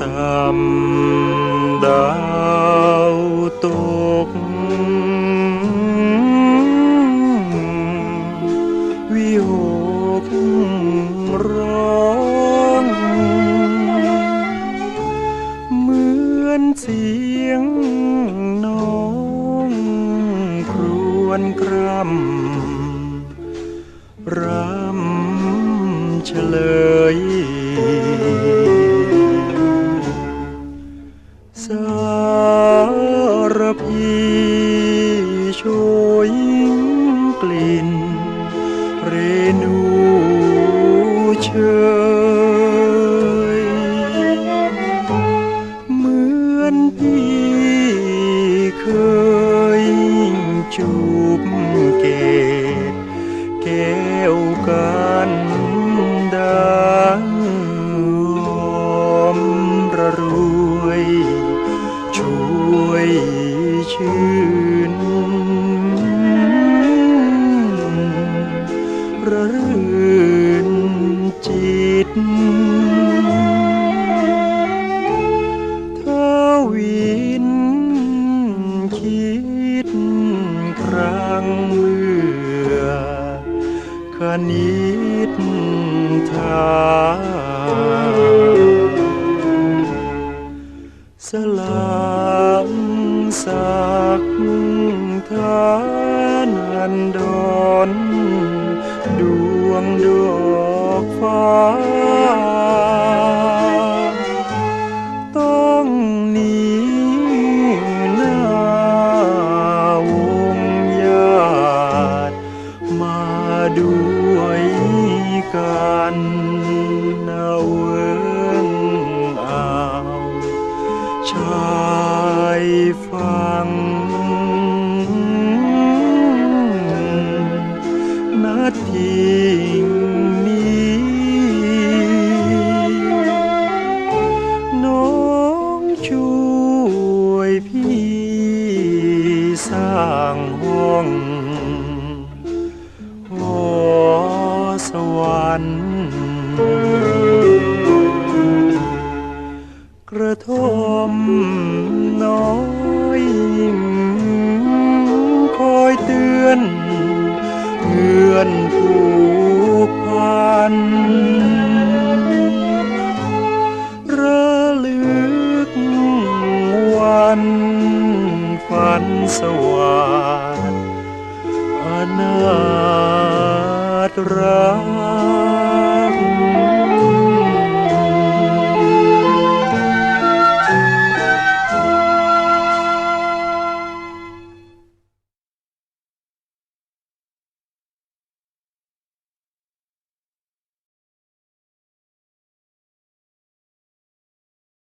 ต่ำดาวตก วิหกร้องเหมือนเสียงน้องครวนคร่ำรำเฉลย พีโชยกลิ่น เรนูเชยเหมือนพี่เคยจูบเกตแก้วกันดังหอมระรวยช่วย ชื่นระรื่นจิตถ้าวินคิดครั้งเมื่อคณิตทา กทานอันดอนดวงดอกฟ้า ต้องหนีหน้าวงญาติมาด้วยกันนาเวิงอ่าวชา ฟัง นาทิ้งนี้ น้องช่วยพี่สร้างห้องหอสวรรค์กระทม ฝันสวัสดิ์อนาตรัก